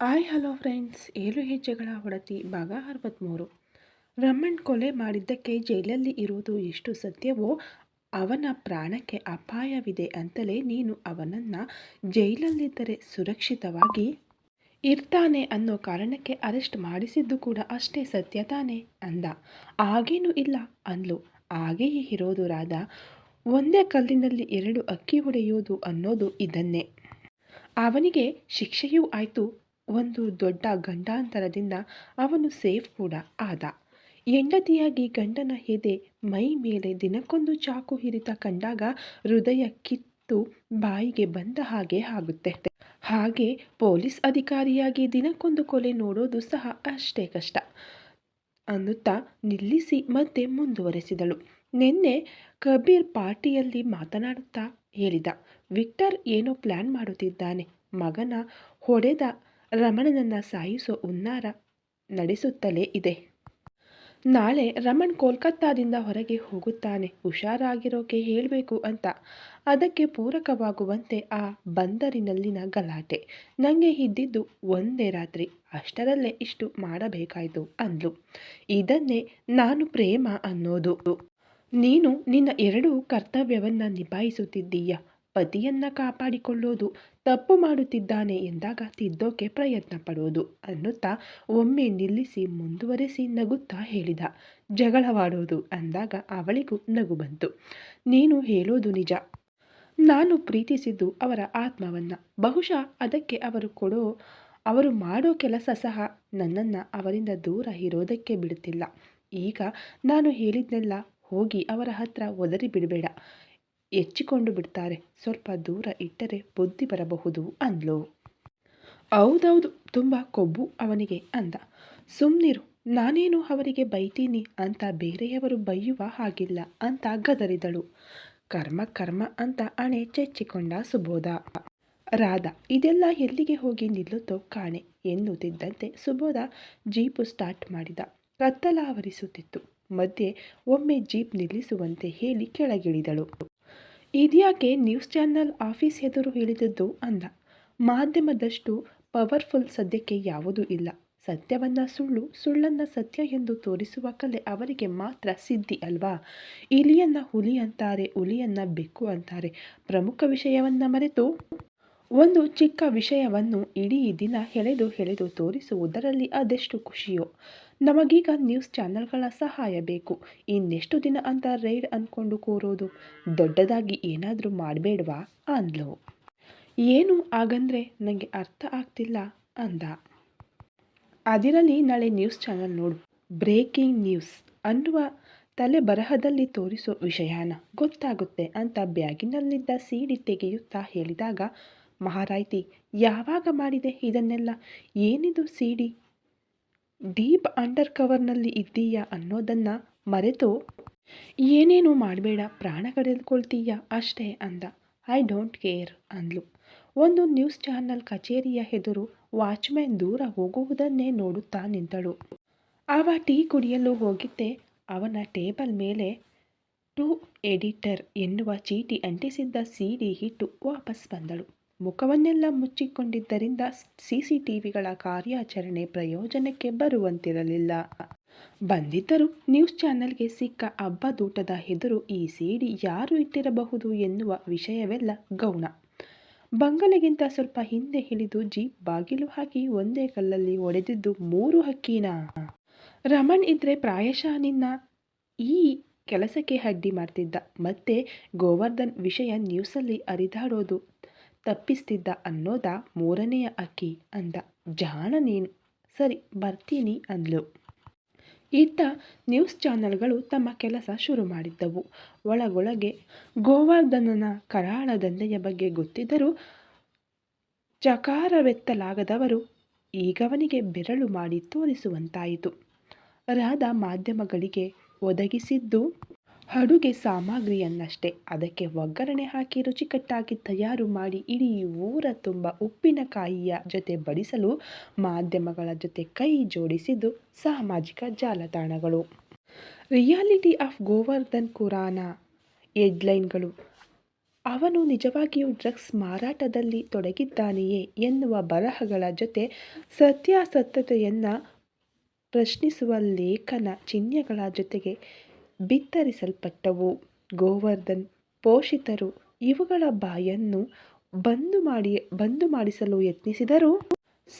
Hi, hello friends. ಏಳು ಹೆಜ್ಜೆಗಳ ಒಡತಿ ಭಾಗ ಅರವತ್ತ್ಮೂರು ರಮಣ್ ಕೊಲೆ ಮಾಡಿದ್ದಕ್ಕೆ ಜೈಲಲ್ಲಿ ಇರುವುದು ಎಷ್ಟು ಸತ್ಯವೋ, ಅವನ ಪ್ರಾಣಕ್ಕೆ ಅಪಾಯವಿದೆ ಅಂತಲೇ ನೀನು ಅವನನ್ನು ಜೈಲಲ್ಲಿದ್ದರೆ ಸುರಕ್ಷಿತವಾಗಿ ಇರ್ತಾನೆ ಅನ್ನೋ ಕಾರಣಕ್ಕೆ ಅರೆಸ್ಟ್ ಮಾಡಿಸಿದ್ದು ಕೂಡ ಅಷ್ಟೇ ಸತ್ಯ ತಾನೆ ಅಂದ. ಆಗೇನೂ ಇಲ್ಲ ಅಂದ್ಲು. ಹಾಗೆಯೇ ಇರೋದು ರಾಧ, ಒಂದೇ ಕಲ್ಲಿನಲ್ಲಿ ಎರಡು ಅಕ್ಕಿ ಹೊಡೆಯೋದು ಅನ್ನೋದು ಇದನ್ನೇ. ಅವನಿಗೆ ಶಿಕ್ಷೆಯೂ ಆಯಿತು. ಒಂದು ದೊಡ್ಡ ಗಂಡಾಂತರದಿಂದ ಅವನು ಸೇಫ್ ಕೂಡ ಆದ. ಹೆಂಡತಿಯಾಗಿ ಗಂಡನ ಎದೆ ಮೈ ಮೇಲೆ ದಿನಕ್ಕೊಂದು ಚಾಕು ಹಿರಿತ ಕಂಡಾಗ ಹೃದಯ ಕಿತ್ತು ಬಾಯಿಗೆ ಬಂದ ಹಾಗೆ ಆಗುತ್ತೆ. ಹಾಗೆ ಪೊಲೀಸ್ ಅಧಿಕಾರಿಯಾಗಿ ದಿನಕ್ಕೊಂದು ಕೊಲೆ ನೋಡೋದು ಸಹ ಅಷ್ಟೇ ಕಷ್ಟ. ಅನ್ನುತ್ತಾ ನಿಲ್ಲಿಸಿ ಮತ್ತೆ ಮುಂದುವರೆಸಿದಳು. ನಿನ್ನೆ ಕಬೀರ್ ಪಾರ್ಟಿಯಲ್ಲಿ ಮಾತನಾಡುತ್ತಾ ಹೇಳಿದ, ವಿಕ್ಟರ್ ಏನೋ ಪ್ಲ್ಯಾನ್ ಮಾಡುತ್ತಿದ್ದಾನೆ. ಮಗನ ಹೊಡೆದ ರಮಣನನ್ನು ಸಾಯಿಸೋ ಹುನ್ನಾರ ನಡೆಸುತ್ತಲೇ ಇದೆ. ನಾಳೆ ರಮಣ್ ಕೋಲ್ಕತ್ತಾದಿಂದ ಹೊರಗೆ ಹೋಗುತ್ತಾನೆ. ಹುಷಾರಾಗಿರೋಕೆ ಹೇಳಬೇಕು ಅಂತ. ಅದಕ್ಕೆ ಪೂರಕವಾಗುವಂತೆ ಆ ಬಂದರಿನಲ್ಲಿನ ಗಲಾಟೆ. ನನಗೆ ಇದ್ದಿದ್ದು ಒಂದೇ ರಾತ್ರಿ. ಅಷ್ಟರಲ್ಲೇ ಇಷ್ಟು ಮಾಡಬೇಕಾಯಿತು ಅಂದ್ಲು. ಇದನ್ನೇ ನಾನು ಪ್ರೇಮ ಅನ್ನೋದು. ನೀನು ನಿನ್ನ ಎರಡೂ ಕರ್ತವ್ಯವನ್ನು ನಿಭಾಯಿಸುತ್ತಿದ್ದೀಯ. ಪತಿಯನ್ನ ಕಾಪಾಡಿಕೊಳ್ಳೋದು, ತಪ್ಪು ಮಾಡುತ್ತಿದ್ದಾನೆ ಎಂದಾಗ ತಿದ್ದೋಕೆ ಪ್ರಯತ್ನ ಪಡೋದು ಅನ್ನುತ್ತಾ ಒಮ್ಮೆ ನಿಲ್ಲಿಸಿ ಮುಂದುವರೆಸಿ ನಗುತ್ತಾ ಹೇಳಿದ, ಜಗಳವಾಡೋದು ಅಂದಾಗ ಅವಳಿಗೂ ನಗು ಬಂತು. ನೀನು ಹೇಳೋದು ನಿಜ. ನಾನು ಪ್ರೀತಿಸಿದ್ದು ಅವರ ಆತ್ಮವನ್ನು. ಬಹುಶಃ ಅದಕ್ಕೆ ಅವರು ಕೊಡೋ, ಅವರು ಮಾಡೋ ಕೆಲಸ ಸಹ ನನ್ನನ್ನು ಅವರಿಂದ ದೂರ ಇರೋದಕ್ಕೆ ಬಿಡುತ್ತಿಲ್ಲ. ಈಗ ನಾನು ಹೇಳಿದ್ನೆಲ್ಲ ಹೋಗಿ ಅವರ ಹತ್ರ ಒದರಿ ಬಿಡಬೇಡ. ಹೆಚ್ಚಿಕೊಂಡು ಬಿಡ್ತಾರೆ. ಸ್ವಲ್ಪ ದೂರ ಇಟ್ಟರೆ ಬುದ್ಧಿ ಬರಬಹುದು ಅಂದ್ಲು. ಹೌದೌದು, ತುಂಬ ಕೊಬ್ಬು ಅವನಿಗೆ ಅಂದ. ಸುಮ್ಮನಿರು ನಾನೇನು ಅವರಿಗೆ ಬೈತೀನಿ ಅಂತ ಬೇರೆಯವರು ಬೈಯುವ ಹಾಗಿಲ್ಲ ಅಂತ ಗದರಿದಳು. ಕರ್ಮ ಕರ್ಮ ಅಂತ ಅಣೆ ಚೆಚ್ಚಿಕೊಂಡ ಸುಬೋಧ. ರಾಧ, ಇದೆಲ್ಲ ಎಲ್ಲಿಗೆ ಹೋಗಿ ನಿಲ್ಲುತ್ತೋ ಕಾಣೆ ಎನ್ನುತ್ತಿದ್ದಂತೆ ಸುಬೋಧ ಜೀಪು ಸ್ಟಾರ್ಟ್ ಮಾಡಿದ. ಕತ್ತಲ ಆವರಿಸುತ್ತಿತ್ತು ಮಧ್ಯೆ ಒಮ್ಮೆ ಜೀಪ್ ನಿಲ್ಲಿಸುವಂತೆ ಹೇಳಿ ಕೆಳಗಿಳಿದಳು. ಇದ್ಯಾಕೆ ನ್ಯೂಸ್ ಚಾನಲ್ ಆಫೀಸ್ ಎದುರು ಹೇಳಿದದ್ದು ಅಂದ. ಮಾಧ್ಯಮದಷ್ಟು ಪವರ್ಫುಲ್ ಸದ್ಯಕ್ಕೆ ಯಾವುದೂ ಇಲ್ಲ. ಸತ್ಯವನ್ನ ಸುಳ್ಳು, ಸುಳ್ಳನ್ನ ಸತ್ಯ ಎಂದು ತೋರಿಸುವ ಕಲೆ ಅವರಿಗೆ ಮಾತ್ರ ಸಿದ್ಧಿ ಅಲ್ವಾ? ಇಲಿಯನ್ನ ಹುಲಿ ಅಂತಾರೆ, ಹುಲಿಯನ್ನು ಬೆಕ್ಕು ಅಂತಾರೆ. ಪ್ರಮುಖ ವಿಷಯವನ್ನ ಮರೆತು? ಒಂದು ಚಿಕ್ಕ ವಿಷಯವನ್ನು ಇಡೀ ದಿನ ಎಳೆದು ಎಳೆದು ತೋರಿಸುವುದರಲ್ಲಿ ಅದೆಷ್ಟು ಖುಷಿಯೋ? ನಮಗೀಗ ನ್ಯೂಸ್ ಚಾನೆಲ್ಗಳ ಸಹಾಯ ಬೇಕು. ಇನ್ನೆಷ್ಟು ದಿನ ಅಂತ ರೈಡ್ ಅಂದ್ಕೊಂಡು ಕೂರೋದು? ದೊಡ್ಡದಾಗಿ ಏನಾದರೂ ಮಾಡಬೇಡ್ವಾ? ಅಂದ್ಲು. ಏನು ಹಾಗಂದ್ರೆ ನನಗೆ ಅರ್ಥ ಆಗ್ತಿಲ್ಲ ಅಂದ. ಅದಿರಲಿ ನಾಳೆ ನ್ಯೂಸ್ ಚಾನಲ್ ನೋಡು. ಬ್ರೇಕಿಂಗ್ ನ್ಯೂಸ್ ಅನ್ನುವ ತಲೆ ಬರಹದಲ್ಲಿ ತೋರಿಸೋ ವಿಷಯನ ಗೊತ್ತಾಗುತ್ತೆ ಅಂತ ಬ್ಯಾಗಿನಲ್ಲಿದ್ದ ಸೀಡಿ ತೆಗೆಯುತ್ತಾ ಹೇಳಿದಾಗ, ಮಹಾರಾಯ್ತಿ, ಯಾವಾಗ ಮಾಡಿದೆ ಇದನ್ನೆಲ್ಲ? ಏನಿದು ಸಿಡಿ? ಡೀಪ್ ಅಂಡರ್ ಕವರ್ನಲ್ಲಿ ಇದ್ದೀಯಾ ಅನ್ನೋದನ್ನು ಮರೆತು ಏನೇನು ಮಾಡಬೇಡ, ಪ್ರಾಣ ಕಳೆದುಕೊಳ್ತೀಯಾ ಅಷ್ಟೇ ಅಂದ. ಐ ಡೋಂಟ್ ಕೇರ್ ಅಂದ್ಲು. ಒಂದು ನ್ಯೂಸ್ ಚಾನಲ್ ಕಚೇರಿಯ ಎದುರು ವಾಚ್ಮ್ಯಾನ್ ದೂರ ಹೋಗುವುದನ್ನೇ ನೋಡುತ್ತಾ ನಿಂತಳು. ಅವ ಟೀ ಕುಡಿಯಲು ಹೋಗಿದ್ದೆ. ಅವನ ಟೇಬಲ್ ಮೇಲೆ ಟು ಎಡಿಟರ್ ಎನ್ನುವ ಚೀಟಿ ಅಂಟಿಸಿದ್ದ ಸಿಡಿ ಹಿಟ್ಟು ವಾಪಸ್ ಬಂದಳು. ಮುಖವನ್ನೆಲ್ಲ ಮುಚ್ಚಿಕೊಂಡಿದ್ದರಿಂದ ಸಿಸಿಟಿವಿಗಳ ಕಾರ್ಯಾಚರಣೆ ಪ್ರಯೋಜನಕ್ಕೆ ಬರುವಂತಿರಲಿಲ್ಲ. ಬಂದಿದ್ದರೂ ನ್ಯೂಸ್ ಚಾನೆಲ್ಗೆ ಸಿಕ್ಕ ಹಬ್ಬದೂಟದ ಎದುರು ಈ ಸಿಡಿ ಯಾರು ಇಟ್ಟಿರಬಹುದು ಎನ್ನುವ ವಿಷಯವೆಲ್ಲ ಗೌಣ. ಬಂಗಲೆಗಿಂತ ಸ್ವಲ್ಪ ಹಿಂದೆ ಹಿಡಿದು ಜೀಪ್ ಬಾಗಿಲು ಹಾಕಿ ಒಂದೇ ಕಲ್ಲಲ್ಲಿ ಒಡೆದಿದ್ದು ಮೂರು ಹಕ್ಕಿನ. ರಮಣ್ ಇದ್ರೆ ಪ್ರಾಯಶಃ ನಿನ್ನ ಈ ಕೆಲಸಕ್ಕೆ ಅಡ್ಡಿ ಮಾಡ್ತಿದ್ದ. ಮತ್ತೆ ಗೋವರ್ಧನ್ ವಿಷಯ ನ್ಯೂಸಲ್ಲಿ ಅರಿದಾಡೋದು ತಪ್ಪಿಸ್ತಿದ್ದ ಅನ್ನೋದ ಮೂರನೆಯ ಅಕ್ಕಿ ಅಂದ. ಜಾಣ ನೀನು. ಸರಿ, ಬರ್ತೀನಿ ಅಂದ್ಲು. ಇತ್ತ ನ್ಯೂಸ್ ಚಾನೆಲ್ಗಳು ತಮ್ಮ ಕೆಲಸ ಶುರು ಮಾಡಿದ್ದವು. ಒಳಗೊಳಗೆ ಗೋವರ್ಧನನ ಕರಾಳ ದಂಧೆಯ ಬಗ್ಗೆ ಗೊತ್ತಿದ್ದರೂ ಚಕಾರವೆತ್ತಲಾಗದವರು ಈಗವನಿಗೆ ಬೆರಳು ಮಾಡಿ ತೋರಿಸುವಂತಾಯಿತು. ರಾಧ ಮಾಧ್ಯಮಗಳಿಗೆ ಒದಗಿಸಿದ್ದು ಅಡುಗೆ ಸಾಮಗ್ರಿಯನ್ನಷ್ಟೇ. ಅದಕ್ಕೆ ಒಗ್ಗರಣೆ ಹಾಕಿ ರುಚಿಕಟ್ಟಾಗಿ ತಯಾರು ಮಾಡಿ ಇಡೀ ಊರ ತುಂಬ ಉಪ್ಪಿನಕಾಯಿಯ ಜೊತೆ ಬಡಿಸಲು ಮಾಧ್ಯಮಗಳ ಜೊತೆ ಕೈ ಜೋಡಿಸಿದ್ದು ಸಾಮಾಜಿಕ ಜಾಲತಾಣಗಳು. ರಿಯಾಲಿಟಿ ಆಫ್ ಗೋವರ್ಧನ್ ಕುರಾನ ಹೆಡ್ಲೈನ್ಗಳು. ಅವನು ನಿಜವಾಗಿಯೂ ಡ್ರಗ್ಸ್ ಮಾರಾಟದಲ್ಲಿ ತೊಡಗಿದ್ದಾನೆಯೇ ಎನ್ನುವ ಬರಹಗಳ ಜೊತೆ ಸತ್ಯಾಸತ್ಯತೆಯನ್ನು ಪ್ರಶ್ನಿಸುವ ಲೇಖನ ಚಿಹ್ನೆಗಳ ಜೊತೆಗೆ ಬಿತ್ತರಿಸಲ್ಪಟ್ಟವು. ಗೋವರ್ಧನ್, ಪೋಷಿತರು ಇವುಗಳ ಬಾಯನ್ನು ಬಂದು ಮಾಡಿ, ಬಂದು ಮಾಡಿಸಲು ಯತ್ನಿಸಿದರೂ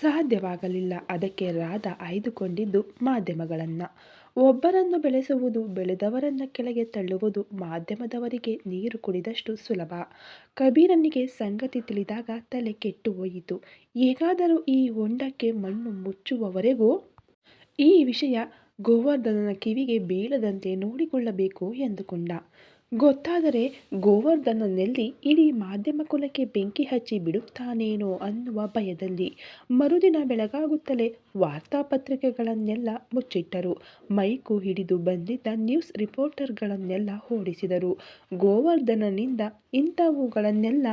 ಸಾಧ್ಯವಾಗಲಿಲ್ಲ. ಅದಕ್ಕೆ ರಾಧ ಆಯ್ದುಕೊಂಡಿದ್ದು ಮಾಧ್ಯಮಗಳನ್ನು. ಒಬ್ಬರನ್ನು ಬೆಳೆಸುವುದು, ಬೆಳೆದವರನ್ನು ಕೆಳಗೆ ತಳ್ಳುವುದು ಮಾಧ್ಯಮದವರಿಗೆ ನೀರು ಕುಡಿದಷ್ಟು ಸುಲಭ. ಕಬೀರನಿಗೆ ಸಂಗತಿ ತಿಳಿದಾಗ ತಲೆ ಕೆಟ್ಟು ಹೋಯಿತು. ಹೇಗಾದರೂ ಈ ಹೊಂಡಕ್ಕೆ ಮಣ್ಣು ಮುಚ್ಚುವವರೆಗೂ ಈ ವಿಷಯ ಗೋವರ್ಧನನ ಕಿವಿಗೆ ಬೀಳದಂತೆ ನೋಡಿಕೊಳ್ಳಬೇಕು ಎಂದುಕೊಂಡ. ಗೊತ್ತಾದರೆ ಗೋವರ್ಧನನಲ್ಲಿ ಇಡೀ ಮಾಧ್ಯಮ ಕುಲಕ್ಕೆ ಬೆಂಕಿ ಹಚ್ಚಿ ಬಿಡುತ್ತಾನೇನೋ ಅನ್ನುವ ಭಯದಲ್ಲಿ ಮರುದಿನ ಬೆಳಗಾಗುತ್ತಲೇ ವಾರ್ತಾಪತ್ರಿಕೆಗಳನ್ನೆಲ್ಲ ಮುಚ್ಚಿಟ್ಟರು. ಮೈಕು ಹಿಡಿದು ಬಂದಿದ್ದ ನ್ಯೂಸ್ ರಿಪೋರ್ಟರ್ಗಳನ್ನೆಲ್ಲ ಓಡಿಸಿದರು. ಗೋವರ್ಧನನಿಂದ ಇಂಥವುಗಳನ್ನೆಲ್ಲ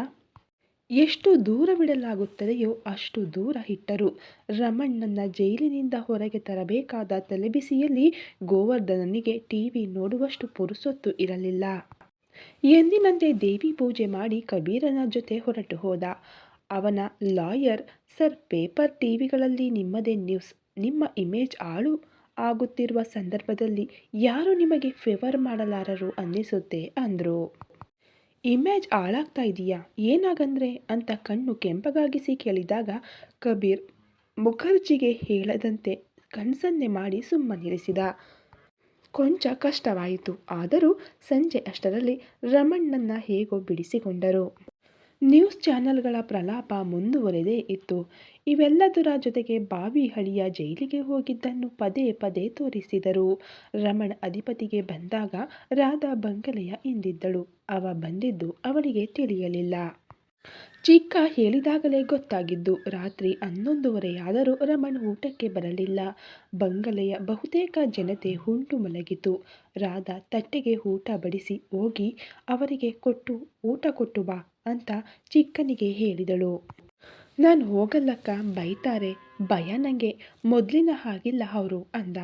ಎಷ್ಟು ದೂರವಿಡಲಾಗುತ್ತದೆಯೋ ಅಷ್ಟು ದೂರ ಇಟ್ಟರು. ರಮಣ್ಣನ ಜೈಲಿನಿಂದ ಹೊರಗೆ ತರಬೇಕಾದ ತಲೆಬಿಸಿಯಲ್ಲಿ ಗೋವರ್ಧನನಿಗೆ ಟಿವಿ ನೋಡುವಷ್ಟು ಪುರುಸೊತ್ತು ಇರಲಿಲ್ಲ. ಎಂದಿನಂತೆ ದೇವಿ ಪೂಜೆ ಮಾಡಿ ಕಬೀರನ ಜೊತೆ ಹೊರಟು ಹೋದ. ಅವನ ಲಾಯರ್ ಸರ್ ಪೇಪರ್ ಟಿವಿಗಳಲ್ಲಿ ನಿಮ್ಮದೇ ನ್ಯೂಸ್, ನಿಮ್ಮ ಇಮೇಜ್ ಹಾಳು ಆಗುತ್ತಿರುವ ಸಂದರ್ಭದಲ್ಲಿ ಯಾರು ನಿಮಗೆ ಫೇವರ್ ಮಾಡಲಾರರು ಅನ್ನಿಸುತ್ತೆ ಅಂದರು. ಇಮೇಜ್ ಹಾಳಾಗ್ತಾ ಇದೆಯಾ? ಏನಾಗಂದ್ರೆ? ಅಂತ ಕಣ್ಣು ಕೆಂಪಗಾಗಿಸಿ ಕೇಳಿದಾಗ ಕಬೀರ್ ಮುಖರ್ಜಿಗೆ ಹೇಳದಂತೆ ಕಣ್ಸನ್ನೆ ಮಾಡಿ ಸುಮ್ಮನಿರಿಸಿದ ಕೊಂಚ ಕಷ್ಟವಾಯಿತು. ಆದರೂ ಸಂಜೆ ಅಷ್ಟರಲ್ಲಿ ರಮಣ್ಣನ್ನ ಹೇಗೋ ಬಿಡಿಸಿಕೊಂಡರು. ನ್ಯೂಸ್ ಚಾನೆಲ್ಗಳ ಪ್ರಲಾಪ ಮುಂದುವರೆದೇ ಇತ್ತು. ಇವೆಲ್ಲದರ ಜೊತೆಗೆ ಬಾವಿ ಹಳಿಯ ಜೈಲಿಗೆ ಹೋಗಿದ್ದನ್ನು ಪದೇ ಪದೇ ತೋರಿಸಿದರು. ರಮಣ್ ಅಧಿಪತಿಗೆ ಬಂದಾಗ ರಾಧಾ ಬಂಗಲೆಯ ಹಿಂದಿದ್ದಳು ಅವ ಬಂದಿದ್ದು ಅವಳಿಗೆ ತಿಳಿಯಲಿಲ್ಲ. ಚಿಕ್ಕ ಹೇಳಿದಾಗಲೇ ಗೊತ್ತಾಗಿದ್ದು, ರಾತ್ರಿ ಹನ್ನೊಂದುವರೆಯಾದರೂ ರಮಣ್ ಊಟಕ್ಕೆ ಬರಲಿಲ್ಲ. ಬಂಗಲೆಯ ಬಹುತೇಕ ಜನತೆ ಉಂಟು ಮಲಗಿತು. ರಾಧಾ ತಟ್ಟೆಗೆ ಊಟ ಬಡಿಸಿ ಹೋಗಿ, ಅವರಿಗೆ ಕೊಟ್ಟು, ಊಟ ಕೊಟ್ಟು ಬಾ ಅಂತ ಚಿಕ್ಕನಿಗೆ ಹೇಳಿದಳು. ನಾನು ಹೋಗಲ್ಲಕ್ಕ ಬೈತಾರೆ. ಭಯ ನನಗೆ ಮೊದಲಿನ ಹಾಗಿಲ್ಲ ಅವರು ಅಂದ.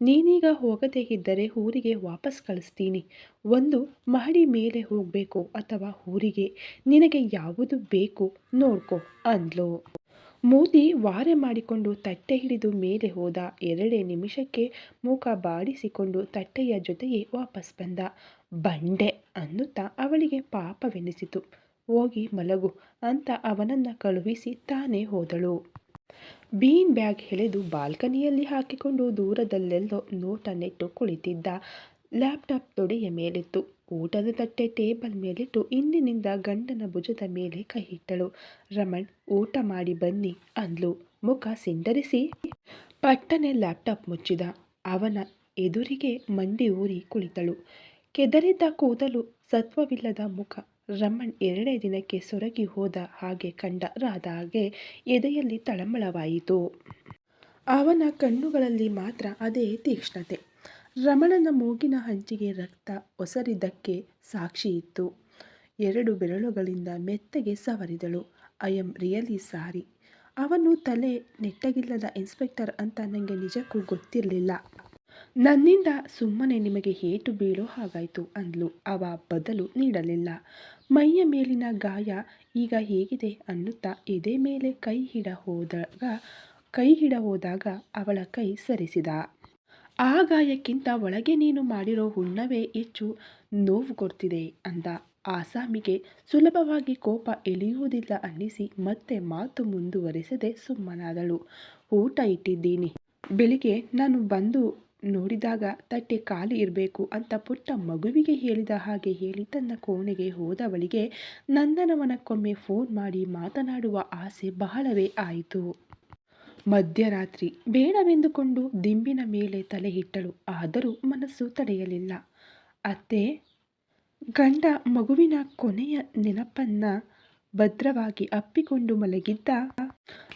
ನೀನೀಗ ಹೋಗದೇ ಇದ್ದರೆ ಊರಿಗೆ ವಾಪಸ್ ಕಳಿಸ್ತೀನಿ. ಒಂದು ಮಹಡಿ ಮೇಲೆ ಹೋಗಬೇಕು ಅಥವಾ ಊರಿಗೆ? ನಿನಗೆ ಯಾವುದು ಬೇಕು? ನೋಡ್ಕೊ ಅಂದ್ಲು. ಮೋದಿ ವಾರೆ ಮಾಡಿಕೊಂಡು ತಟ್ಟೆ ಹಿಡಿದು ಮೇಲೆ ಹೋದ. ಎರಡೇ ನಿಮಿಷಕ್ಕೆ ಮುಖ ಬಾಡಿಸಿಕೊಂಡು ತಟ್ಟೆಯ ಜೊತೆಗೆ ವಾಪಸ್ ಬಂದ. ಬಂಡೆ ಅನ್ನುತ್ತಾ ಅವಳಿಗೆ ಪಾಪವೆನಿಸಿತು. ಹೋಗಿ ಮಲಗು. ಅಂತ ಅವನನ್ನು ಕಳುಹಿಸಿ ತಾನೇ ಹೋದಳು. ಬೀನ್ ಬ್ಯಾಗ್ ಎಳೆದು ಬಾಲ್ಕನಿಯಲ್ಲಿ ಹಾಕಿಕೊಂಡು ದೂರದಲ್ಲೆಲ್ಲೋ ನೋಟ ನೆಟ್ಟು ಕುಳಿತಿದ್ದ. ಲ್ಯಾಪ್ಟಾಪ್ ತೊಡೆಯ ಮೇಲಿತ್ತು. ಊಟದ ತಟ್ಟೆ ಟೇಬಲ್ ಮೇಲಿಟ್ಟು ಇಂದಿನಿಂದ ಗಂಡನ ಭುಜದ ಮೇಲೆ ಕೈಯಿಟ್ಟಳು. ರಮಣ್, ಊಟ ಮಾಡಿ ಬನ್ನಿ ಅಂದ್ಲು. ಮುಖ ಸಿಂಡರಿಸಿ ಪಟ್ಟನೆ ಲ್ಯಾಪ್ಟಾಪ್ ಮುಚ್ಚಿದ. ಅವನ ಎದುರಿಗೆ ಮಂಡಿ ಊರಿ ಕುಳಿತಳು. ಕೆದರಿದ್ದ ಕೂದಲು ಸತ್ವವಿಲ್ಲದ ಮುಖ ರಮಣ್ ಎರಡೇ ದಿನಕ್ಕೆ ಸೊರಗಿ ಹೋದ ಹಾಗೆ ಕಂಡ ರಾಧಾಗೆ ಎದೆಯಲ್ಲಿ ತಳಮಳವಾಯಿತು. ಅವನ ಕಣ್ಣುಗಳಲ್ಲಿ ಮಾತ್ರ ಅದೇ ತೀಕ್ಷ್ಣತೆ. ರಮಣನ ಮೂಗಿನ ಹಂಚಿಗೆ ರಕ್ತ ಒಸರಿದ್ದಕ್ಕೆ ಸಾಕ್ಷಿ ಇತ್ತು. ಎರಡು ಬೆರಳುಗಳಿಂದ ಮೆತ್ತಗೆ ಸವರಿದಳು. I am really sorry. ಅವನು ತಲೆ ನೆಟ್ಟಗಿಲ್ಲದ ಇನ್ಸ್ಪೆಕ್ಟರ್ ಅಂತ ನನಗೆ ನಿಜಕ್ಕೂ ಗೊತ್ತಿರಲಿಲ್ಲ. ನನ್ನಿಂದ ಸುಮ್ಮನೆ ನಿಮಗೆ ಏಟು ಬೀಳೋ ಹಾಗಾಯಿತು ಅಂದ್ಲು. ಅವ ಬದಲು ನೀಡಲಿಲ್ಲ. ಮೈಯ ಮೇಲಿನ ಗಾಯ ಈಗ ಹೇಗಿದೆ ಅನ್ನುತ್ತಾ ಎದೆ ಮೇಲೆ ಕೈ ಹಿಡ ಹೋದಾಗ, ಕೈ ಹಿಡ ಹೋದಾಗ ಅವಳ ಕೈ ಸರಿಸಿದ. ಆ ಗಾಯಕ್ಕಿಂತ ಒಳಗೆ ನೀನು ಮಾಡಿರೋ ಹುಣ್ಣವೇ ಹೆಚ್ಚು ನೋವು ಕೊಡ್ತಿದೆ ಅಂದ. ಆಸಾಮಿಗೆ ಸುಲಭವಾಗಿ ಕೋಪ ಎಳೆಯುವುದಿಲ್ಲ ಅನ್ನಿಸಿ ಮತ್ತೆ ಮಾತು ಮುಂದುವರೆಸದೆ ಸುಮ್ಮನಾದಳು. ಊಟ ಇಟ್ಟಿದ್ದೀನಿ. ಬೆಳಿಗ್ಗೆ ನಾನು ಬಂದು ನೋಡಿದಾಗ ತಟ್ಟೆ ಖಾಲಿ ಇರಬೇಕು ಅಂತ ಪುಟ್ಟ ಮಗುವಿಗೆ ಹೇಳಿದ ಹಾಗೆ ಹೇಳಿ ತನ್ನ ಕೋಣೆಗೆ ಹೋದವಳಿಗೆ ನಂದನವನಕ್ಕೊಮ್ಮೆ ಫೋನ್ ಮಾಡಿ ಮಾತನಾಡುವ ಆಸೆ ಬಹಳವೇ ಆಯಿತು. ಮಧ್ಯರಾತ್ರಿ ಬೇಡವೆಂದುಕೊಂಡು ದಿಂಬಿನ ಮೇಲೆ ತಲೆ ಇಟ್ಟಳು. ಆದರೂ ಮನಸ್ಸು ತಡೆಯಲಿಲ್ಲ. ಅತ್ತೆ, ಗಂಡ ಮಗುವಿನ ಕೊನೆಯ ನೆನಪನ್ನ ಭದ್ರವಾಗಿ ಅಪ್ಪಿಕೊಂಡು ಮಲಗಿದ್ದ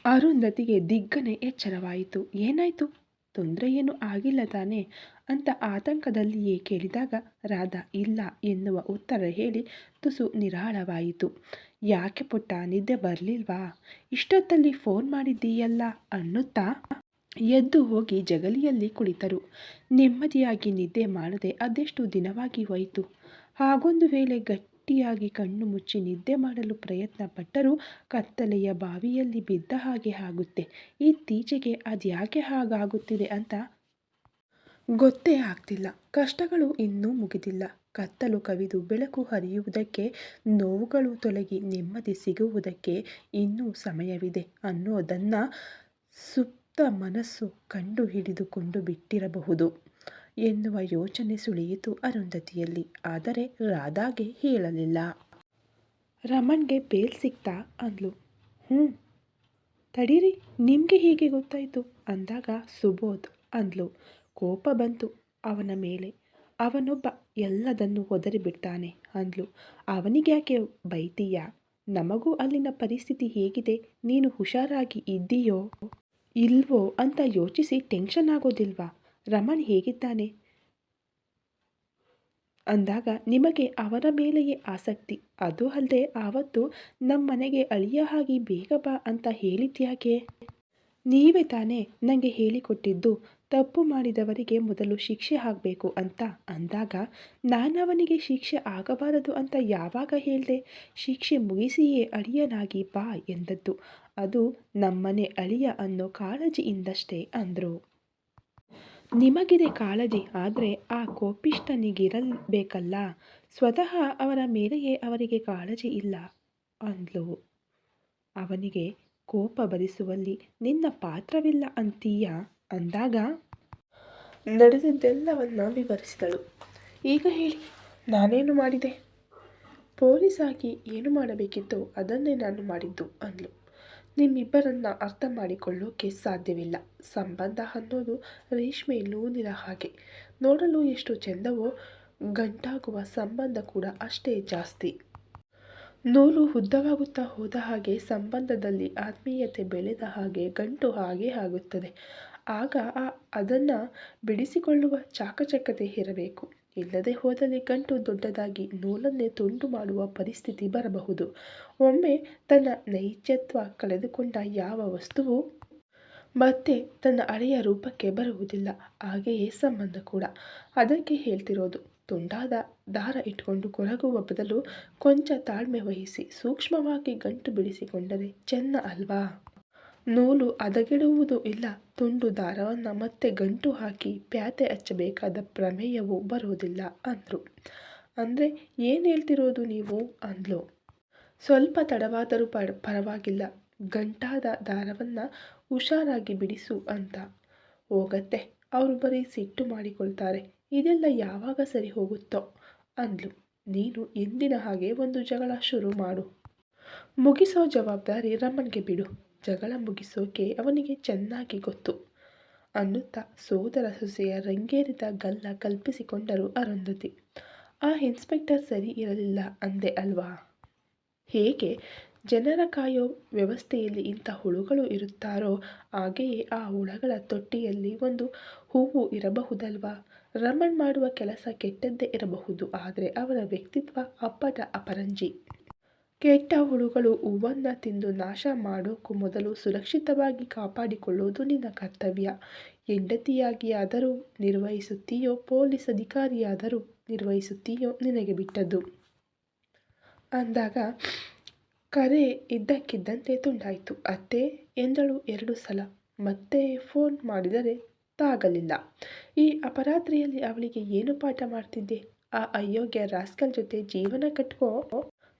ಅರುಂಧತಿಗೆ ದಿಗ್ಗನೆ ಎಚ್ಚರವಾಯಿತು. ಏನಾಯಿತು? ತೊಂದರೆ ಏನೂ ಆಗಿಲ್ಲ ತಾನೇ? ಅಂತ ಆತಂಕದಲ್ಲಿಯೇ ಕೇಳಿದಾಗ, ರಾಧಾ, ಇಲ್ಲ ಎನ್ನುವ ಉತ್ತರ ಹೇಳಿ ತುಸು ನಿರಾಳವಾಯಿತು. ಯಾಕೆ ಪುಟ್ಟ, ನಿದ್ದೆ ಬರಲಿಲ್ವಾ? ಇಷ್ಟೊತ್ತಲ್ಲಿ ಫೋನ್ ಮಾಡಿದ್ದೀಯಲ್ಲ ಅನ್ನುತ್ತಾ? ಎದ್ದು ಹೋಗಿ ಜಗಲಿಯಲ್ಲಿ ಕುಳಿತರು. ನೆಮ್ಮದಿಯಾಗಿ ನಿದ್ದೆ ಮಾಡದೆ ಅದೆಷ್ಟು ದಿನವಾಗಿ ಹೋಯಿತು? ಹಾಗೊಂದು ವೇಳೆ ಗಟ್ ಗಟ್ಟಿಯಾಗಿ ಕಣ್ಣು ಮುಚ್ಚಿ ನಿದ್ದೆ ಮಾಡಲು ಪ್ರಯತ್ನ ಪಟ್ಟರೂ ಕತ್ತಲೆಯ ಬಾವಿಯಲ್ಲಿ ಬಿದ್ದ ಹಾಗೆ ಆಗುತ್ತೆ. ಇತ್ತೀಚೆಗೆ ಅದ್ಯಾಕೆ ಹಾಗಾಗುತ್ತಿದೆ ಅಂತ ಗೊತ್ತೇ ಆಗ್ತಿಲ್ಲ. ಕಷ್ಟಗಳು ಇನ್ನೂ ಮುಗಿದಿಲ್ಲ. ಕತ್ತಲು ಕವಿದು ಬೆಳಕು ಹರಿಯುವುದಕ್ಕೆ, ನೋವುಗಳು ತೊಲಗಿ ನೆಮ್ಮದಿ ಸಿಗುವುದಕ್ಕೆ ಇನ್ನೂ ಸಮಯವಿದೆ ಅನ್ನೋದನ್ನು ಸುಪ್ತ ಮನಸ್ಸು ಕಂಡು ಹಿಡಿದುಕೊಂಡು ಬಿಟ್ಟಿರಬಹುದು. ಎನ್ನುವ ಯೋಚನೆ ಸುಳಿಯಿತು ಅರುಂಧತಿಯಲ್ಲಿ, ಆದರೆ ರಾಧಾಗೆ ಹೇಳಲಿಲ್ಲ. ರಮಣ್ಗೆ ಬೇಲ್ ಸಿಕ್ತಾ ಅಂದ್ಲು. ಹ್ಞೂ. ತಡೀರಿ, ನಿಮಗೆ ಹೀಗೆ ಗೊತ್ತಾಯಿತು? ಅಂದಾಗ ಸುಬೋಧ್ ಅಂದ್ಲು. ಕೋಪ ಬಂತು ಅವನ ಮೇಲೆ. ಅವನೊಬ್ಬ ಎಲ್ಲದನ್ನು ಒದರಿಬಿಡ್ತಾನೆ, ಅಂದ್ಲು. ಅವನಿಗ್ಯಾಕೆ ಬೈತೀಯ? ನಮಗೂ ಅಲ್ಲಿನ ಪರಿಸ್ಥಿತಿ ಹೇಗಿದೆ? ನೀನು ಹುಷಾರಾಗಿ ಇದ್ದೀಯೋ? ಇಲ್ವೋ ಅಂತ ಯೋಚಿಸಿ ಟೆನ್ಷನ್ ಆಗೋದಿಲ್ವಾ? ರಮಣ್ ಹೇಗಿದ್ದಾನೆ? ಅಂದಾಗ ನಿಮಗೆ ಅವರ ಮೇಲೆಯೇ ಆಸಕ್ತಿ. ಅದು ಅಲ್ಲದೆ ಆವತ್ತು ನಮ್ಮ ಮನೆಗೆ ಅಳಿಯ ಹಾಗೆ ಬೇಗ ಬಾ ಅಂತ ಹೇಳಿದ್ಯಾಕೆ? ನೀವೇ ತಾನೇ ನನಗೆ ಹೇಳಿಕೊಟ್ಟಿದ್ದು. ತಪ್ಪು ಮಾಡಿದವರಿಗೆ ಮೊದಲು ಶಿಕ್ಷೆ ಆಗಬೇಕು ಅಂತ. ಅಂದಾಗ ನಾನವನಿಗೆ ಶಿಕ್ಷೆ ಆಗಬಾರದು ಅಂತ ಯಾವಾಗ ಹೇಳಿದೆ? ಶಿಕ್ಷೆ ಮುಗಿಸಿಯೇ ಅಳಿಯನಾಗಿ ಬಾ ಎಂದದ್ದು. ಅದು ನಮ್ಮನೆ ಅಳಿಯ ಅನ್ನೋ ಕಾಳಜಿಯಿಂದಷ್ಟೇ ಅಂದರು. ನಿಮಗಿದೆ ಕಾಳಜಿ, ಆದರೆ ಆ ಕೋಪಿಷ್ಠನಿಗಿರಬೇಕಲ್ಲ. ಸ್ವತಃ ಅವರ ಮೇಲೆಯೇ ಅವರಿಗೆ ಕಾಳಜಿ ಇಲ್ಲ ಅಂದ್ಲು. ಅವನಿಗೆ ಕೋಪ ಭರಿಸುವಲ್ಲಿ ನಿನ್ನ ಪಾತ್ರವಿಲ್ಲ ಅಂತೀಯ? ಅಂದಾಗ ನಡೆದದ್ದೆಲ್ಲವನ್ನ ವಿವರಿಸಿದಳು. ಈಗ ಹೇಳಿ, ನಾನೇನು ಮಾಡಿದೆ? ಪೊಲೀಸ್ ಆಗಿ ಏನು ಮಾಡಬೇಕಿತ್ತು ಅದನ್ನೇ ನಾನು ಮಾಡಿದ್ದು, ಅಂದ್ಲು. ನಿಮ್ಮಿಬ್ಬರನ್ನ ಅರ್ಥ ಮಾಡಿಕೊಳ್ಳೋಕೆ ಸಾಧ್ಯವಿಲ್ಲ. ಸಂಬಂಧ ಅನ್ನೋದು ರೇಷ್ಮೆ ನೂಲಿನ ಹಾಗೆ. ನೋಡಲು ಎಷ್ಟು ಚೆಂದವೋ, ಗಂಟಾಗುವ ಸಂಬಂಧ ಕೂಡ ಅಷ್ಟೇ ಜಾಸ್ತಿ. ನೂಲು ಉದ್ದವಾಗುತ್ತಾ ಹೋದ ಹಾಗೆ ಸಂಬಂಧದಲ್ಲಿ ಆತ್ಮೀಯತೆ ಬೆಳೆದ ಹಾಗೆ ಗಂಟು ಹಾಗೆ ಆಗುತ್ತದೆ. ಆಗ ಆ ಅದನ್ನು ಬಿಡಿಸಿಕೊಳ್ಳುವ ಚಾಕಚಕ್ಯತೆ ಇರಬೇಕು. ಇಲ್ಲದೆ ಹೋದಲ್ಲಿ ಗಂಟು ದೊಡ್ಡದಾಗಿ ನೂಲನ್ನೇ ತುಂಡು ಮಾಡುವ ಪರಿಸ್ಥಿತಿ ಬರಬಹುದು. ಒಮ್ಮೆ ತನ್ನ ನೈಜತ್ವ ಕಳೆದುಕೊಂಡ ಯಾವ ವಸ್ತುವು ಮತ್ತೆ ತನ್ನ ಹಳೆಯ ರೂಪಕ್ಕೆ ಬರುವುದಿಲ್ಲ. ಹಾಗೆಯೇ ಸಂಬಂಧ ಕೂಡ. ಅದಕ್ಕೆ ಹೇಳ್ತಿರೋದು, ತುಂಡಾದ ದಾರ ಇಟ್ಕೊಂಡು ಕೊರಗುವ ಬದಲು ಕೊಂಚ ತಾಳ್ಮೆ ವಹಿಸಿ ಸೂಕ್ಷ್ಮವಾಗಿ ಗಂಟು ಬಿಡಿಸಿಕೊಂಡರೆ ಚೆನ್ನ ಅಲ್ವಾ? ನೂಲು ಹದಗೆಡುವುದು ಇಲ್ಲ. ತುಂಡು ದಾರವನ್ನು ಮತ್ತೆ ಗಂಟು ಹಾಕಿ ಪ್ಯಾತೆ ಹಚ್ಚಬೇಕಾದ ಪ್ರಮೇಯವು ಬರುವುದಿಲ್ಲ ಅಂದರು. ಅಂದರೆ ಏನು ಹೇಳ್ತಿರೋದು ನೀವು? ಅಂದ್ಲು. ಸ್ವಲ್ಪ ತಡವಾದರೂ ಪರವಾಗಿಲ್ಲ. ಗಂಟಾದ ದಾರವನ್ನು ಹುಷಾರಾಗಿ ಬಿಡಿಸು ಅಂತ. ಹೋಗತ್ತೆ. ಅವರು ಬರೀ ಸಿಟ್ಟು ಮಾಡಿಕೊಳ್ತಾರೆ. ಇದೆಲ್ಲ ಯಾವಾಗ ಸರಿ ಹೋಗುತ್ತೋ? ಅಂದ್ಲು. ನೀನು ಎಂದಿನ ಹಾಗೆ ಒಂದು ಜಗಳ ಶುರು ಮಾಡು. ಮುಗಿಸೋ ಜವಾಬ್ದಾರಿ ರಮಣ್ಗೆ ಬಿಡು. ಜಗಳ ಮುಗಿಸೋಕೆ ಅವನಿಗೆ ಚೆನ್ನಾಗಿ ಗೊತ್ತು. ಅನ್ನುತ್ತಾ ಸೋದರ ಸೊಸೆಯ ರಂಗೇರಿದ ಗಲ್ಲ ಕಲ್ಪಿಸಿಕೊಂಡರು ಅರುಂಧತಿ. ಆ ಇನ್ಸ್ಪೆಕ್ಟರ್ ಸರಿ ಇರಲಿಲ್ಲ ಅಂದೆ ಅಲ್ವಾ? ಹೇಗೆ? ಜನರ ಕಾಯೋ ವ್ಯವಸ್ಥೆಯಲ್ಲಿ ಇಂಥ ಹುಳುಗಳು ಇರುತ್ತಾರೋ? ಹಾಗೆಯೇ ಆ ಹುಳಗಳ ತೊಟ್ಟಿಯಲ್ಲಿ ಒಂದು ಹೂವು ಇರಬಹುದಲ್ವಾ? ರಮಣ್ ಮಾಡುವ ಕೆಲಸ ಕೆಟ್ಟದ್ದೇ ಇರಬಹುದು, ಆದರೆ ಅವರ ವ್ಯಕ್ತಿತ್ವ ಅಪ್ಪಟ ಅಪರಂಜಿ. ಕೆಟ್ಟ ಹುಳುಗಳು ಹೂವನ್ನು ತಿಂದು ನಾಶ ಮಾಡೋಕ್ಕೂ ಮೊದಲು ಸುರಕ್ಷಿತವಾಗಿ ಕಾಪಾಡಿಕೊಳ್ಳುವುದು ನಿನ್ನ ಕರ್ತವ್ಯ. ಹೆಂಡತಿಯಾಗಿ ಆದರೂ ನಿರ್ವಹಿಸುತ್ತೀಯೋ, ಪೊಲೀಸ್ ಅಧಿಕಾರಿಯಾದರೂ ನಿರ್ವಹಿಸುತ್ತೀಯೋ ನಿನಗೆ ಬಿಟ್ಟದ್ದು. ಅಂದಾಗ ಕರೆ ಇದ್ದಕ್ಕಿದ್ದಂತೆ ತುಂಡಾಯಿತು. ಅತ್ತೆ ಎಂದಳು ಎರಡು ಸಲ. ಮತ್ತೆ ಫೋನ್ ಮಾಡಿದರೆ ತಾಗಲಿಲ್ಲ. ಈ ಅಪರಾತ್ರಿಯಲ್ಲಿ ಅವಳಿಗೆ ಏನು ಪಾಠ ಮಾಡ್ತಿದ್ದೆ? ಆ ಅಯೋಗ್ಯ ರಾಸ್ಕಲ್ ಜೊತೆ ಜೀವನ ಕಟ್ಕೋ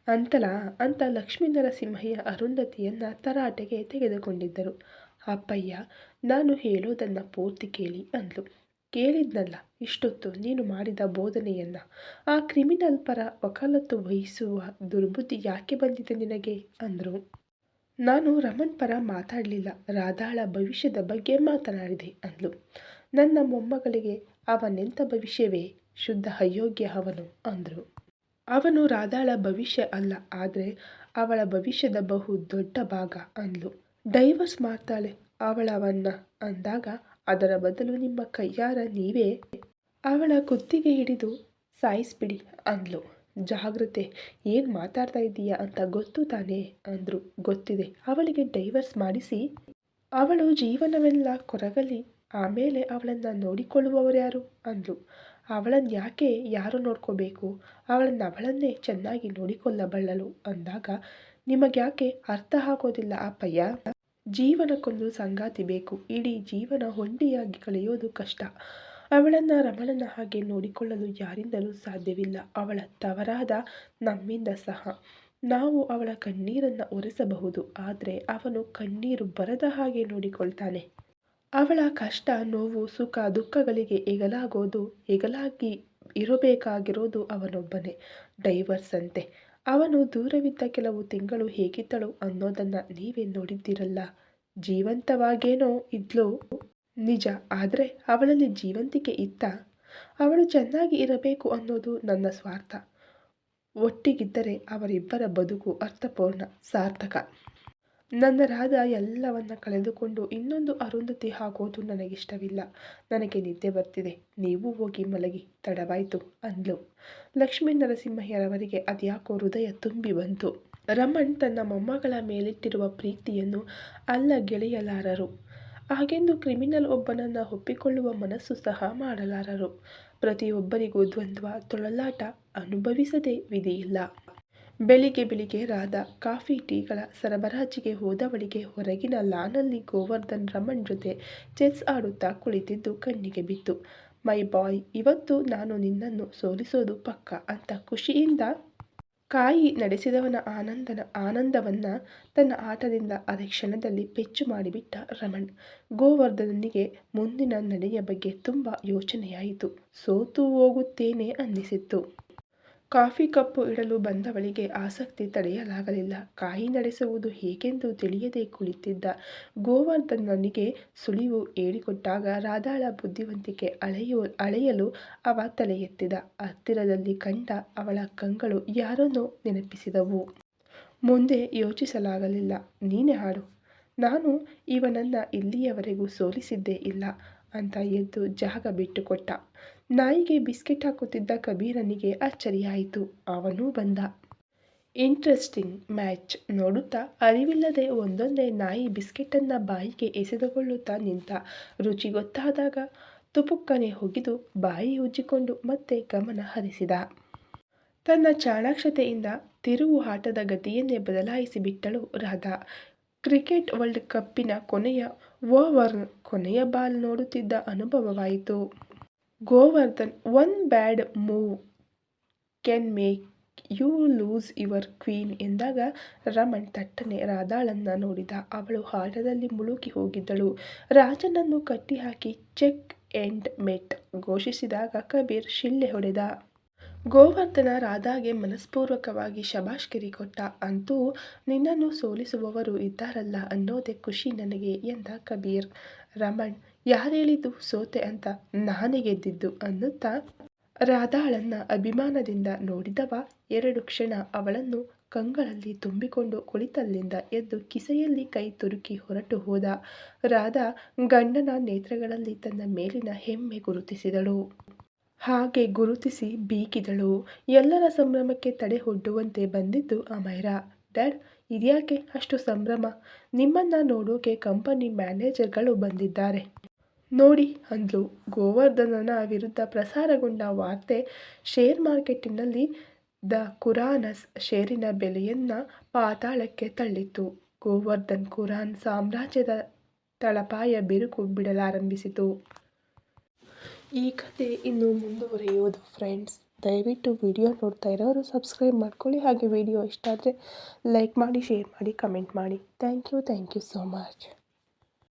ಅಂತಲ, ಅಂತ ಲಕ್ಷ್ಮೀ ನರಸಿಂಹಯ್ಯ ಅರುಂಧತಿಯನ್ನು ತರಾಟೆಗೆ ತೆಗೆದುಕೊಂಡಿದ್ದರು. ಅಪ್ಪಯ್ಯ, ನಾನು ಹೇಳೋದನ್ನು ಪೂರ್ತಿ ಕೇಳಿ, ಅಂದ್ಲು. ಕೇಳಿದ್ನಲ್ಲ, ಇಷ್ಟೊತ್ತು ನೀನು ಮಾಡಿದ ಬೋಧನೆಯನ್ನು. ಆ ಕ್ರಿಮಿನಲ್ ಪರ ವಕಾಲತ್ತು ವಹಿಸುವ ದುರ್ಬುದ್ಧಿ ಯಾಕೆ ಬಂದಿದೆ ನಿನಗೆ? ಅಂದರು. ನಾನು ರಮಣ್ ಪರ ಮಾತಾಡಲಿಲ್ಲ, ರಾಧಾಳ ಭವಿಷ್ಯದ ಬಗ್ಗೆ ಮಾತನಾಡಿದೆ, ಅಂದ್ಲು. ನನ್ನ ಮೊಮ್ಮಗಳಿಗೆ ಅವನೆಂಥ ಭವಿಷ್ಯವೇ? ಶುದ್ಧ ಅಯೋಗ್ಯ ಅವನು, ಅಂದರು. ಅವನು ರಾಧಾಳ ಭವಿಷ್ಯ ಅಲ್ಲ, ಆದರೆ ಅವಳ ಭವಿಷ್ಯದ ಬಹು ದೊಡ್ಡ ಭಾಗ ಅಂದ್ಲು. ಡೈವರ್ಸ್ ಮಾಡ್ತಾಳೆ ಅವಳವನ್ನ ಅಂದಾಗ ಅದರ ಬದಲು ನಿಮ್ಮ ಕೈಯಾರ ನೀವೇ ಅವಳ ಕುತ್ತಿಗೆ ಹಿಡಿದು ಸಾಯಿಸ್ಬಿಡಿ ಅಂದ್ಲು. ಜಾಗ್ರತೆ, ಏನು ಮಾತಾಡ್ತಾ ಇದ್ದೀಯಾ ಅಂತ ಗೊತ್ತು ತಾನೇ ಅಂದರು. ಗೊತ್ತಿದೆ, ಅವಳಿಗೆ ಡೈವರ್ಸ್ ಮಾಡಿಸಿ ಅವಳು ಜೀವನವೆಲ್ಲ ಕೊರಗಲಿ, ಆಮೇಲೆ ಅವಳನ್ನು ನೋಡಿಕೊಳ್ಳುವವರ್ಯಾರು ಅಂದ್ಲು. ಅವಳನ್ನು ಯಾಕೆ ಯಾರು ನೋಡ್ಕೋಬೇಕು? ಅವಳನ್ನು ಅವಳನ್ನೇ ಚೆನ್ನಾಗಿ ನೋಡಿಕೊಳ್ಳಬಲ್ಲಳು ಅಂದಾಗ ನಿಮಗ್ಯಾಕೆ ಅರ್ಥ ಆಗೋದಿಲ್ಲ ಅಪ್ಪಯ್ಯ? ಜೀವನಕ್ಕೊಂದು ಸಂಗಾತಿ ಬೇಕು. ಇಡೀ ಜೀವನ ಹೊಂಡಿಯಾಗಿ ಕಳೆಯೋದು ಕಷ್ಟ. ಅವಳನ್ನು ರಮಣನ ಹಾಗೆ ನೋಡಿಕೊಳ್ಳಲು ಯಾರಿಂದಲೂ ಸಾಧ್ಯವಿಲ್ಲ. ಅವಳ ತವರಾದ ನಮ್ಮಿಂದ ಸಹ. ನಾವು ಅವಳ ಕಣ್ಣೀರನ್ನು ಒರೆಸಬಹುದು. ಆದರೆ ಅವನು ಕಣ್ಣೀರು ಬರದ ಹಾಗೆ ನೋಡಿಕೊಳ್ತಾನೆ. ಅವಳ ಕಷ್ಟ, ನೋವು, ಸುಖ, ದುಃಖಗಳಿಗೆ ಎಗಲಾಗೋದು ಹೆಗಲಾಗಿ ಇರಬೇಕಾಗಿರೋದು ಅವನೊಬ್ಬನೇ. ಡೈವರ್ಸ್ ಅಂತೆ. ಅವನು ದೂರವಿದ್ದ ಕೆಲವು ತಿಂಗಳು ಹೇಗಿದ್ದಳು ಅನ್ನೋದನ್ನು ನೀವೇ ನೋಡಿದ್ದೀರಲ್ಲ. ಜೀವಂತವಾಗೇನೋ ಇದ್ಲು? ನಿಜ. ಆದರೆ ಅವಳಲ್ಲಿ ಜೀವಂತಿಕೆ ಇತ್ತ? ಅವಳು ಚೆನ್ನಾಗಿ ಇರಬೇಕು ಅನ್ನೋದು ನನ್ನ ಸ್ವಾರ್ಥ. ಒಟ್ಟಿಗಿದ್ದರೆ ಅವರಿಬ್ಬರ ಬದುಕು ಅರ್ಥಪೂರ್ಣ, ಸಾರ್ಥಕ. ನನ್ನ ರಾಧ ಎಲ್ಲವನ್ನ ಕಳೆದುಕೊಂಡು ಇನ್ನೊಂದು ಅರುಂಧತಿ ಆಗೋದು ನನಗಿಷ್ಟವಿಲ್ಲ. ನನಗೆ ನಿದ್ದೆ ಬರ್ತಿದೆ. ನೀವು ಹೋಗಿ ಮಲಗಿ. ತಡವಾಯಿತು ಅಂದ್ಲು. ಲಕ್ಷ್ಮೀ ನರಸಿಂಹಯ್ಯರವರಿಗೆ ಅದ್ಯಾಕೋ ಹೃದಯ ತುಂಬಿ ಬಂತು. ರಮಣ್ ತನ್ನ ಮೊಮ್ಮಗಳ ಮೇಲಿಟ್ಟಿರುವ ಪ್ರೀತಿಯನ್ನು ಅಲ್ಲ ಗೆಳೆಯಲಾರರು. ಹಾಗೆಂದು ಕ್ರಿಮಿನಲ್ ಒಬ್ಬನನ್ನು ಒಪ್ಪಿಕೊಳ್ಳುವ ಮನಸ್ಸು ಸಹ ಮಾಡಲಾರರು. ಪ್ರತಿಯೊಬ್ಬರಿಗೂ ದ್ವಂದ್ವ, ತೊಳಲಾಟ ಅನುಭವಿಸದೆ ವಿಧಿಯಿಲ್ಲ. ಬೆಳಿಗ್ಗೆ ಬೆಳಿಗ್ಗೆ ರಾಧ ಕಾಫಿ ಟೀಗಳ ಸರಬರಾಜಿಗೆ ಹೋದವಳಿಗೆ ಹೊರಗಿನ ಲಾನಲ್ಲಿ ಗೋವರ್ಧನ್ ರಮಣ್ ಜೊತೆ ಚೆಸ್ ಆಡುತ್ತಾ ಕುಳಿತಿದ್ದು ಕಣ್ಣಿಗೆ ಬಿತ್ತು. ಮೈ ಬಾಯ್, ಇವತ್ತು ನಾನು ನಿನ್ನನ್ನು ಸೋಲಿಸೋದು ಪಕ್ಕ ಅಂತ ಖುಷಿಯಿಂದ ಕಾಯಿ ನಡೆಸಿದವನ ಆನಂದನ ಆನಂದವನ್ನು ತನ್ನ ಆಟದಿಂದ ಅದೇ ಕ್ಷಣದಲ್ಲಿ ಪೆಚ್ಚು ಮಾಡಿಬಿಟ್ಟ ರಮಣ್. ಗೋವರ್ಧನನಿಗೆ ಮುಂದಿನ ನಡೆಯ ಬಗ್ಗೆ ತುಂಬ ಯೋಚನೆಯಾಯಿತು. ಸೋತು ಹೋಗುತ್ತೇನೆ ಅನ್ನಿಸಿತ್ತು. ಕಾಫಿ ಕಪ್ಪು ಇಡಲು ಬಂದವಳಿಗೆ ಆಸಕ್ತಿ ತಡೆಯಲಾಗಲಿಲ್ಲ. ಕಾಯಿ ನಡೆಸುವುದು ಹೇಗೆಂದು ತಿಳಿಯದೆ ಕುಳಿತಿದ್ದ ಗೋವರ್ಧನನಿಗೆ ಸುಳಿವು ಹೇಳಿಕೊಟ್ಟಾಗ ರಾಧಾಳ ಬುದ್ಧಿವಂತಿಕೆ ಅಳೆಯು, ಅಳೆಯಲು ಅವ ತಲೆ ಎತ್ತಿದ ಹತ್ತಿರದಲ್ಲಿ ಕಂಡ ಅವಳ ಕಂಗಳು ಯಾರನ್ನೋ ನೆನಪಿಸಿದವು. ಮುಂದೆ ಯೋಚಿಸಲಾಗಲಿಲ್ಲ. ನೀನೇ ಹಾಡು. ನಾನು ಇವನನ್ನು ಇಲ್ಲಿಯವರೆಗೂ ಸೋಲಿಸಿದ್ದೇ ಇಲ್ಲ ಅಂತ ಎದ್ದು ಜಾಗ ಬಿಟ್ಟುಕೊಟ್ಟ. ನಾಯಿಗೆ ಬಿಸ್ಕೆಟ್ ಹಾಕುತ್ತಿದ್ದ ಕಬೀರನಿಗೆ ಅಚ್ಚರಿಯಾಯಿತು. ಅವನೂ ಬಂದ. ಇಂಟ್ರೆಸ್ಟಿಂಗ್ ಮ್ಯಾಚ್ ನೋಡುತ್ತಾ ಅರಿವಿಲ್ಲದೆ ಒಂದೊಂದೇ ನಾಯಿ ಬಿಸ್ಕೆಟನ್ನು ಬಾಯಿಗೆ ಎಸೆದುಕೊಳ್ಳುತ್ತಾ ನಿಂತ. ರುಚಿ ಗೊತ್ತಾದಾಗ ತುಪುಕ್ಕನೆ ಹೋಗಿದು ಬಾಯಿ ಉಜ್ಜಿಕೊಂಡು ಮತ್ತೆ ಗಮನ ಹರಿಸಿದ. ತನ್ನ ಚಾಣಾಕ್ಷತೆಯಿಂದ ತಿರುವು ಆಟದ ಗತಿಯನ್ನೇ ಬದಲಾಯಿಸಿ ಬಿಟ್ಟಳು ರಾಧಾ. ಕ್ರಿಕೆಟ್ ವರ್ಲ್ಡ್ ಕಪ್ಪಿನ ಕೊನೆಯ ಓವರ್ ಕೊನೆಯ ಬಾಲ್ ನೋಡುತ್ತಿದ್ದ ಅನುಭವವಾಯಿತು. Govardhan, one bad move can make you lose your queen ಎಂದಾಗ ರಮಣ್ ತಟ್ಟನೆ ರಾಧಾಳನ್ನು ನೋಡಿದ. ಅವಳು ಹಾಡದಲ್ಲಿ ಮುಳುಗಿ ಹೋಗಿದ್ದಳು. ರಾಜನನ್ನು ಕಟ್ಟಿಹಾಕಿ ಚೆಕ್ ಎಂಡ್ ಮೆಟ್ ಘೋಷಿಸಿದಾಗ ಕಬೀರ್ ಶಿಳ್ಳೆ ಹೊಡೆದ. ಗೋವರ್ಧನ ರಾಧಾಗೆ ಮನಸ್ಪೂರ್ವಕವಾಗಿ ಶಬಾಷ್ಗಿರಿ ಕೊಟ್ಟ ಅಂತೂ ನಿನ್ನನ್ನು ಸೋಲಿಸುವವರು ಇದ್ದಾರಲ್ಲ ಅನ್ನೋದೇ ಖುಷಿ ನನಗೆ ಎಂದ ಕಬೀರ್. ರಮಣ್, ಯಾರೇಳಿದ್ದು ಸೋತೆ ಅಂತ ನಾನೇ ಗೆದ್ದಿದ್ದು ಅನ್ನುತ್ತಾ? ರಾಧಾಳನ್ನ ಅಭಿಮಾನದಿಂದ ನೋಡಿದವ ಎರಡು ಕ್ಷಣ ಅವಳನ್ನು ಕಂಗಳಲ್ಲಿ ತುಂಬಿಕೊಂಡು ಕುಳಿತಲ್ಲಿಂದ ಎದ್ದು ಕಿಸೆಯಲ್ಲಿ ಕೈ ತುರುಕಿ ಹೊರಟು ಹೋದ. ರಾಧಾ ಗಂಡನ ನೇತ್ರಗಳಲ್ಲಿ ತನ್ನ ಮೇಲಿನ ಹೆಮ್ಮೆ ಗುರುತಿಸಿದಳು. ಹಾಗೆ ಗುರುತಿಸಿ ಬೀಕಿದಳು. ಎಲ್ಲರ ಸಂಭ್ರಮಕ್ಕೆ ತಡೆ ಒಡ್ಡುವಂತೆ ಬಂದಿದ್ದು ಅಮೈರಾ. ಡ್ಯಾಡ್, ಇದ್ಯಾಕೆ ಅಷ್ಟು ಸಂಭ್ರಮ? ನಿಮ್ಮನ್ನ ನೋಡೋಕೆ ಕಂಪನಿ ಮ್ಯಾನೇಜರ್ಗಳು ಬಂದಿದ್ದಾರೆ. ನೋಡಿ ಅಂದ್ಲು. ಗೋವರ್ಧನನ ವಿರುದ್ಧ ಪ್ರಸಾರಗೊಂಡ ವಾರ್ತೆ ಶೇರ್ ಮಾರ್ಕೆಟಿನಲ್ಲಿ ದ ಕುರಾನಸ್ ಷೇರಿನ ಬೆಲೆಯನ್ನು ಪಾತಾಳಕ್ಕೆ ತಳ್ಳಿತು ಗೋವರ್ಧನ್ ಕುರಾನ್ ಸಾಮ್ರಾಜ್ಯದ ತಳಪಾಯ ಬಿರುಕು ಬಿಡಲಾರಂಭಿಸಿತು. ಈ ಕತೆ ಇನ್ನು ಮುಂದುವರಿಯೋದು ಫ್ರೆಂಡ್ಸ್ ದಯವಿಟ್ಟು ವಿಡಿಯೋ ನೋಡ್ತಾ ಇರೋರು ಸಬ್ಸ್ಕ್ರೈಬ್ ಮಾಡ್ಕೊಳ್ಳಿ. ಹಾಗೆ ವಿಡಿಯೋ ಇಷ್ಟ ಆದರೆ ಲೈಕ್ ಮಾಡಿ ಶೇರ್ ಮಾಡಿ ಕಮೆಂಟ್ ಮಾಡಿ. Thank you thank you so much